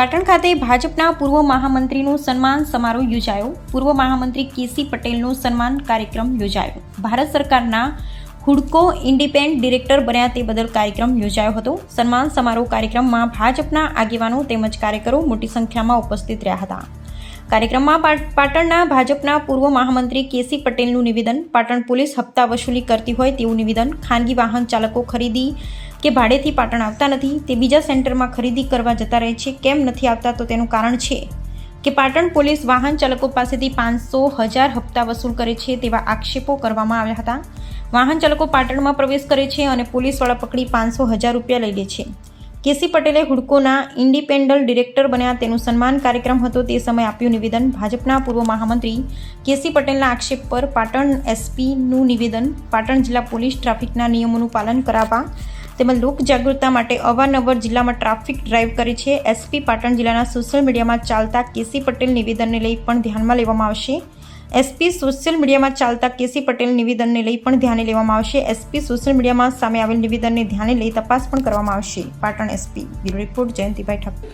પાટણ ખાતે ભાજપના પૂર્વ મહામંત્રીનું સન્માન સમારોહ યોજાયો. પૂર્વ મહામંત્રી કેસી પટેલનું સન્માન કાર્યક્રમ યોજાયો. ભારત સરકારના હુડકો ઇન્ડિપેન્ડ ડિરેક્ટર બન્યા તે બદલ કાર્યક્રમ યોજાયો હતો. સન્માન સમારોહ કાર્યક્રમમાં ભાજપના આગેવાનો તેમજ કાર્યકરો મોટી સંખ્યામાં ઉપસ્થિત રહ્યા હતા. કાર્યક્રમમાં પાટણના ભાજપના પૂર્વ મહામંત્રી કેસી પટેલનું નિવેદન, પાટણ પોલીસ હપ્તા વસૂલી કરતી હોય તેવું નિવેદન, ખાનગી વાહન ચાલકો ખરીદી કે ભાડેથી પાટણ આવતા નથી તે બીજા સેન્ટરમાં ખરીદી કરવા જતા રહે છે, કેમ નથી આવતા તો તેનું કારણ છે કે પાટણ પોલીસ વાહન ચાલકો પાસેથી પાંચસો હજાર હપ્તા વસૂલ કરે છે તેવા આક્ષેપો કરવામાં આવ્યા હતા. વાહન ચાલકો પાટણમાં પ્રવેશ કરે છે અને પોલીસવાળા પકડી પાંચસો હજાર રૂપિયા લઈ લે છે. કેસી પટેલે હુડકોના ઇન્ડિપેન્ડન્ટ ડિરેક્ટર બન્યા તેનું સન્માન કાર્યક્રમ હતો તે સમયે આપ્યું નિવેદન. ભાજપના પૂર્વ મહામંત્રી કેસી પટેલના આક્ષેપ પર પાટણ એસપીનું નિવેદન. પાટણ જિલ્લા પોલીસ ટ્રાફિકના નિયમોનું પાલન કરાવવા તેમજ લોક જાગૃતતા માટે અવારનવાર જિલ્લામાં ટ્રાફિક ડ્રાઈવ કરે છે. એસપી પાટણ જિલ્લાના સોશિયલ મીડિયામાં ચાલતા કેસી પટેલ નિવેદનને લઈ પણ ધ્યાનમાં લેવામાં આવશે. એસપી સોશિયલ મીડિયામાં ચાલતા કેસી પટેલ નિવેદનને લઈ પણ ધ્યાને લેવામાં આવશે. એસપી સોશિયલ મીડિયામાં સામે આવેલ નિવેદનને ધ્યાને લઈ તપાસ પણ કરવામાં આવશે. Patan SP bureau report, Jayantibhai Thakur.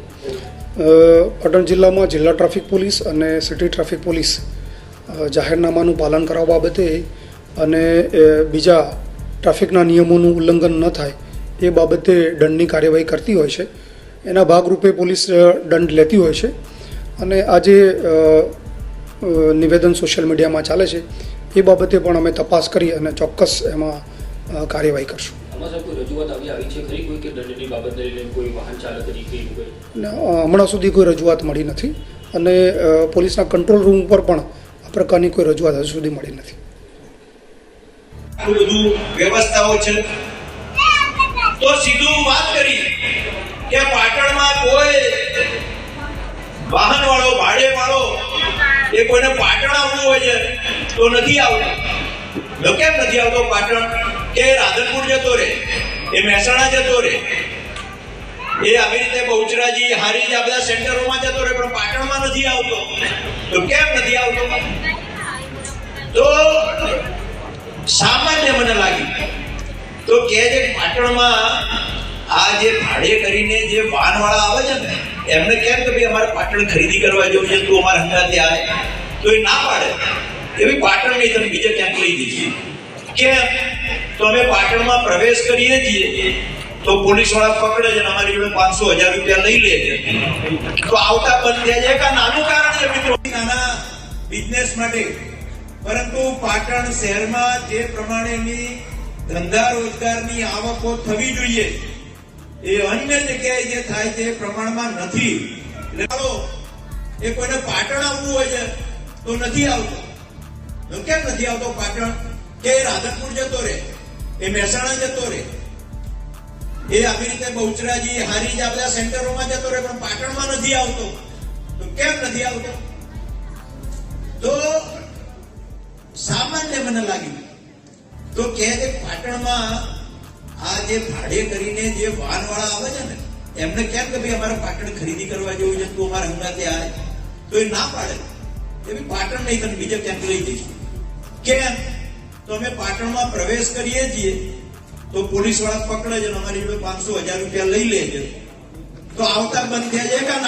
Patan જિલ્લામાં જિલ્લા ટ્રાફિક પોલીસ અને સિટી ટ્રાફિક પોલીસ જાહેરનામાનું પાલન કરવા બાબતે અને બીજા ટ્રાફિકના નિયમોનું ઉલ્લંઘન ન થાય એ બાબતે દંડની કાર્યવાહી કરતી હોય છે. એના ભાગરૂપે પોલીસ દંડ લેતી હોય છે. અને આજે નિવેદન સોશિયલ મીડિયામાં ચાલે છે એ બાબતે પણ અમે તપાસ કરી અને ચોક્કસ એમાં કાર્યવાહી કરશું. આમાં સાહેબ કોઈ રજૂઆત આવી આવી છે ખરી કોઈ કે દંડની બાબતને લઈને કોઈ વાહન ચાલક તરીકે એવું કોઈ? અને અ, હમણાં સુધી કોઈ રજૂઆત મળી નથી અને પોલીસના કંટ્રોલ રૂમ પર પણ આ પ્રકારની કોઈ રજૂઆત હજુ સુધી મળી નથી. બધું વ્યવસ્થાઓ છે. તો સીધું વાત કરી કે પાટણમાં કોઈ વાહન વાળો એ કોઈને પાટણ આવવું હોય છે, તો નથી આવતો. તો કેમ નથી આવતો પાટણ? કે રાધનપુર જતો રહે એ મહેસાણા જતો રહે. એ આવી રીતે બહુચરાજી હારી આ બધા સેન્ટરોમાં જતો રહે, પણ પાટણમાં નથી આવતો. તો કેમ નથી આવતો? તો સામાન્ય મને લાગ્યું તો કે જે પાટણમાં આ જે ભાડે કરીને જે વાનવાળા આવે છે ને એમને કેમ કે ભાઈ અમારે પાટણ ખરીદી કરવા જવું છે, તું અમારા હંગાતે આવે તો એ ના પાડે. એવી પાટણ નહીં, તમે બીજે ક્યાંક લઈ જઈએ. કેમ? તો અમે પાટણમાં પ્રવેશ કરીએ છીએ, તો પોલીસવાળા પકડે છે અમારી જોડે પાંચસો હજાર રૂપિયા લઈ લે છે. તો આવતા બંધ થયા છે. એક નાનું કારણ છે મિત્રો. નાના બિઝનેસ માટે. પરંતુ પાટણ શહેરમાં જે પ્રમાણેની ધંધા રોજગારની આવકો થવી જોઈએ એ અન્ય જગ્યાએ જે થાય તે પ્રમાણમાં નથી. એ કોઈને પાટણ આવવું હોય છે, તો નથી આવતો. કેમ નથી આવતો પાટણ? કે એ રાધનપુર જતો રે એ મહેસાણા જતો રે એ આવી રીતે બહુચરાજી હારી આ બધા સેન્ટરોમાં જતો રહે, પણ પાટણમાં નથી આવતો. તો કેમ નથી આવતો? તો સામાન્ય મને લાગ્યું. તો કે પાટણમાં આ જે ભાડે કરીને જે વાહનવાળા આવે છે ને, એમને કેમ કે ભાઈ અમારે પાટણ ખરીદી કરવા જેવું છે, તું અમારા હંગાતે આવે તો એ ના પાડે. એવી પાટણ નહીં તને બીજે ક્યાંક લઈ જઈશું. કેમ? તો અમે પાટણમાં પ્રવેશ કરીએ છીએ, તો પોલીસવાળા પકડે છે અમારી જોડે પાંચસો હજાર રૂપિયા લઈ લે છે તો આવતા બંધ થયા ના?